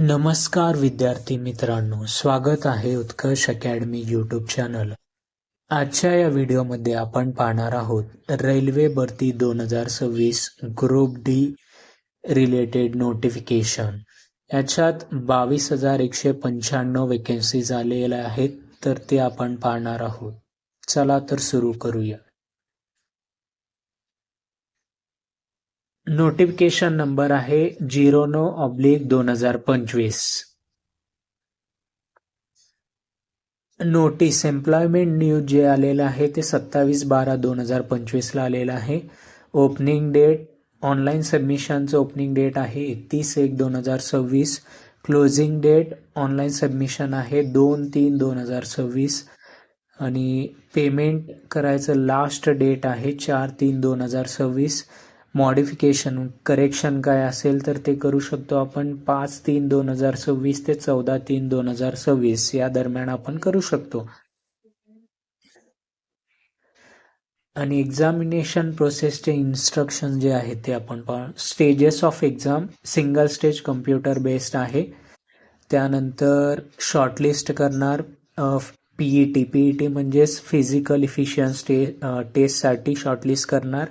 नमस्कार विद्यार्थी मित्रांनो स्वागत आहे उत्कर्ष अकॅडमी यूट्यूब चॅनल आजच्या या व्हिडिओमध्ये आपण पाहणार आहोत रेल्वे भरती दोन हजार सव्वीस ग्रुप डी रिलेटेड नोटिफिकेशन याच्यात बावीस हजार एकशे पंच्याण्णव वेकेन्सीज आलेल्या आहेत तर ते आपण पाहणार आहोत. चला तर सुरू करूया. नोटिफिकेशन नंबर आहे झिरो नो ऑब्लिक दोन हजार पंचवीस नोटीस एम्प्लॉयमेंट न्यूज जे आलेलं आहे ते सत्तावीस बारा दोन हजार पंचवीसला आलेलं आहे. ओपनिंग डेट ऑनलाईन सबमिशनचं ओपनिंग डेट आहे एकतीस एक दोन हजार सव्वीस. क्लोजिंग डेट ऑनलाईन सबमिशन आहे दोन तीन दोन हजार सव्वीस. आणि पेमेंट करायचं लास्ट डेट आहे चार तीन दोन हजार सव्वीस. मॉडिफिकेशन करेक्शन काय असेल तर ते करू शकतो आपण पाच तीन दोन हजार सव्वीस ते चौदा तीन दोन हजार सव्वीस या दरम्यान आपण करू शकतो. आणि एक्झामिनेशन प्रोसेसचे इन्स्ट्रक्शन जे आहेत ते आपण पहा stages of exam single stage computer based आहे. त्यानंतर शॉर्टलिस्ट करणार P E T P E T म्हणजेच फिजिकल इफिशियन्स टे टेस्टसाठी शॉर्टलिस्ट करणार.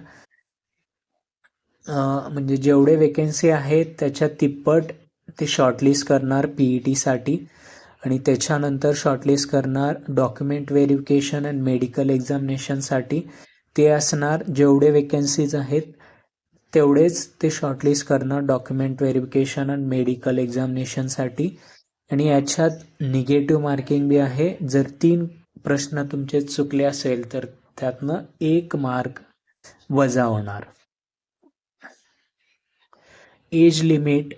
म्हणजे जेवढे वेकेन्सी आहेत त्याच्या तिप्पट ते शॉर्टलिस्ट करणार पी ई टीसाठी आणि त्याच्यानंतर शॉर्टलिस्ट करणार डॉक्युमेंट व्हेरिफिकेशन अँड मेडिकल एक्झामिनेशनसाठी ते असणार जेवढे वेकेन्सीज आहेत तेवढेच ते शॉर्टलिस्ट करणार डॉक्युमेंट व्हेरिफिकेशन अँड मेडिकल एक्झामिनेशनसाठी आणि याच्यात निगेटिव्ह मार्किंग बी आहे. जर तीन प्रश्न तुमचे चुकले असेल तर त्यातनं एक मार्क वजा होणार. Age limit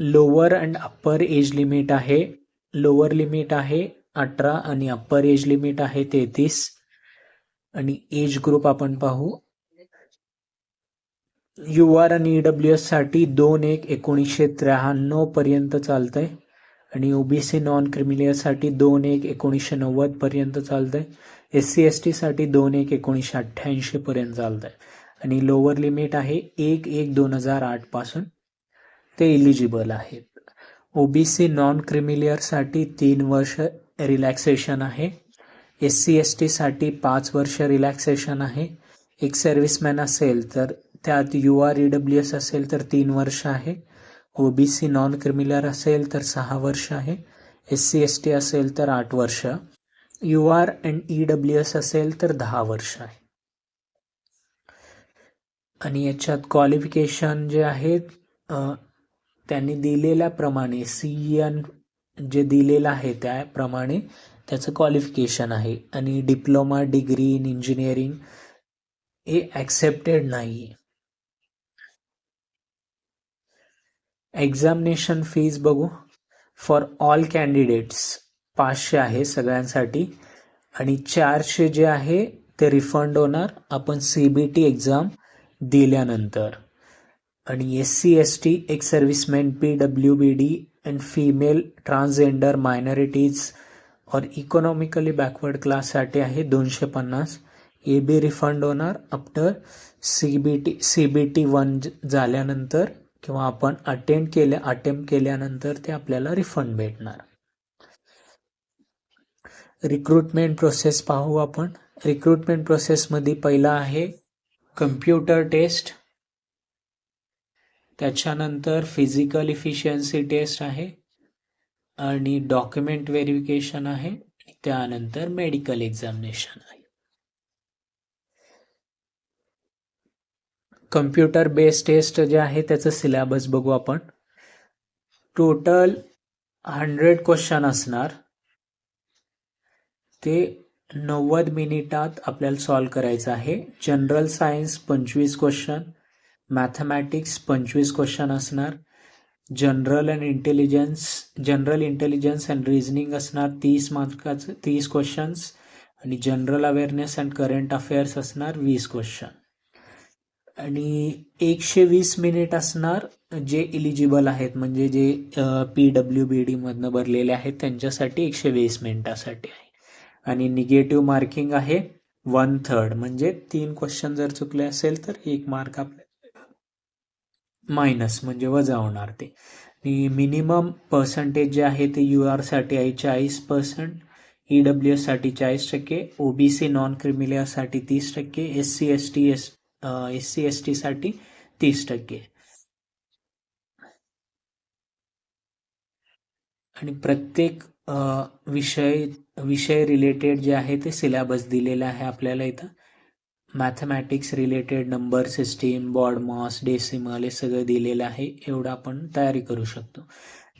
lower and upper age limit आहे. लोअर लिमिट आहे अठरा आणि अप्पर एज लिमिट आहे तेहतीस. आणि एज ग्रुप आपण पाहू. यू आर आणि ईडब्ल्यू एससाठी दोन एक एकोणीसशे त्र्याण्णव पर्यंत चालतंय. आणि ओबीसी नॉन क्रिमिलियरसाठी दोन एक एकोणीसशे नव्वद पर्यंत चालतंय. एस सी एस टी साठी दोन एक एकोणीसशे अठ्ठ्याऐंशी पर्यंत चालतंय. आणि लोअर लिमिट आहे एक एक दोन हजार आठपासून ते इलिजिबल आहेत ओबीसी नॉन क्रिमिलियरसाठी तीन वर्ष रिलॅक्सेशन आहे. एस सी एस टीसाठी पाच वर्ष रिलॅक्सेशन आहे. एक सर्व्हिसमॅन असेल तर त्यात U R E W S असेल तर तीन वर्ष आहे. ओबीसी नॉन क्रिमिलर असेल तर सहा वर्ष आहे. एस सी एस टी असेल तर आठ वर्ष. U R and E W S असेल तर दहा वर्ष आहे. आणि याच्यात क्वालिफिकेशन जे आहेत त्यांनी दिलेल्याप्रमाणे सी एन जे दिलेलं आहे त्याप्रमाणे त्याचं क्वालिफिकेशन आहे. आणि डिप्लोमा डिग्री इन इंजिनिअरिंग हे ॲक्सेप्टेड नाही आहे एक्झामिनेशन फीज बघू. फॉर ऑल कॅन्डिडेट्स पाचशे आहे सगळ्यांसाठी. आणि चारशे जे आहे ते रिफंड होणार. आपण सी बी टी एक्झाम दिल्यानंतर. आणि एस सी एस टी एक serviceman P W B D and female transgender minorities और इकॉनॉमिकली बॅकवर्ड क्लाससाठी आहे दोनशे पन्नास. ए बी रिफंड होणार after C B T C B T one झाल्यानंतर किंवा आपण अटेंड केल्या अटेम्प्ट केल्यानंतर ते आपल्याला रिफंड भेटणार. रिक्रुटमेंट प्रोसेस पाहू आपण. रिक्रुटमेंट प्रोसेसमध्ये पहिला आहे कम्प्युटर टेस्ट. त्याच्यानंतर फिजिकल इफिशियन्सी टेस्ट आहे. आणि डॉक्युमेंट व्हेरिफिकेशन आहे. त्यानंतर मेडिकल एक्झामिनेशन आहे. कम्प्युटर बेस्ड टेस्ट जे आहे त्याचं सिलेबस बघू आपण. टोटल हंड्रेड क्वेश्चन असणार. ते नव्वद मिनिटात आपल्याला सॉल्व करायचं आहे. जनरल सायन्स पंचवीस क्वेश्चन मॅथमॅटिक्स पंचवीस क्वेश्चन असणार. General and intelligence general intelligence and reasoning असणार तीस मार्काचं तीस क्वेश्चन्स आणि general awareness and current affairs असणार वीस क्वेश्चन आणि एकशे वीस मिनिट असणार जे इलिजिबल आहेत म्हणजे जे पी डब्ल्यू बी डीमधनं भरलेले आहेत त्यांच्यासाठी एकशे वीस मिनिटासाठी आहे. आणि निगेटिव्ह मार्किंग आहे वन थर्ड. म्हणजे तीन क्वेश्चन जर चुकले असेल तर एक मार्क आपल्या मायनस म्हणजे वजा होणार ते. आणि मिनिमम पर्सेंटेज जे आहे ते यू आरसाठी आहे चाळीस पर्सेंट ई डब्ल्यू एससाठी चाळीस टक्के ओबीसी नॉन क्रिमिलियरसाठी तीस टक्के S C S T S S C S टीसाठी तीस टक्के. आणि प्रत्येक विषय विषय रिलेटेड जे आहे ते सिलॅबस दिलेला आहे आपल्याला इथं. Mathematics related number system BODMAS decimal हे सगळं दिलेलं आहे. एवढं आपण तयारी करू शकतो.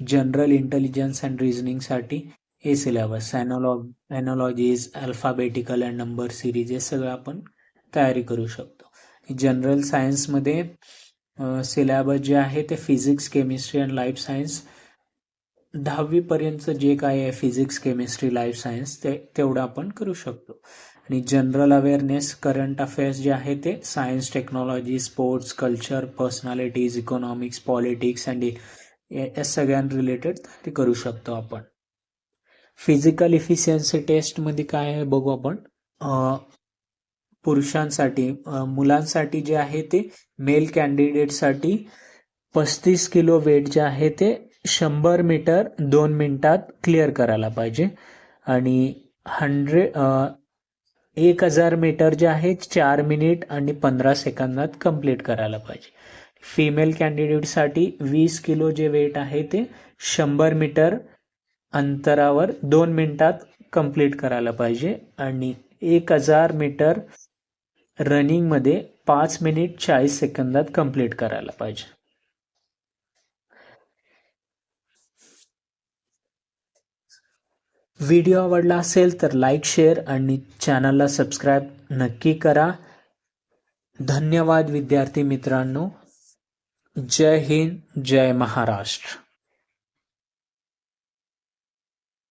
जनरल इंटेलिजन्स अँड रिझनिंगसाठी हे syllabus analog analogies alphabetical and number series हे सगळं आपण तयारी करू शकतो. जनरल सायन्समध्ये सिलॅबस जे आहे ते physics chemistry and life science दहावीपर्यंत जे काय आहे फिजिक्स केमिस्ट्री लाईफ सायन्स ते तेवढं आपण करू शकतो. आणि जनरल अवेअरनेस करंट अफेअर्स जे आहे ते science technology sports culture personalities economics politics and या सगळ्यां रिलेटेड ते करू शकतो आपण. फिजिकल इफिशियन्सी टेस्टमध्ये काय आहे बघू आपण. पुरुषांसाठी मुलांसाठी जे आहे ते मेल कॅन्डिडेटसाठी पस्तीस किलो वेट जे आहे ते शंभर मीटर दोन मिनिटात क्लिअर करायला पाहिजे. आणि हंड्रेड एक हजार मीटर जे आहे चार मिनिट आणि पंधरा सेकंदात कंप्लीट करायला पाहिजे. फिमेल कॅन्डिडेटसाठी वीस किलो जे वेट आहे ते शंभर मीटर अंतरावर दोन मिनिटात कंप्लीट करायला पाहिजे. आणि एक हजार मीटर रनिंगमध्ये पाच मिनिट चाळीस सेकंदात कंप्लीट करायला पाहिजे. व्हिडिओ आवडला असेल तर लाईक शेअर आणि चॅनलला सबस्क्राईब नक्की करा. धन्यवाद विद्यार्थी मित्रांनो. जय हिंद जय महाराष्ट्र.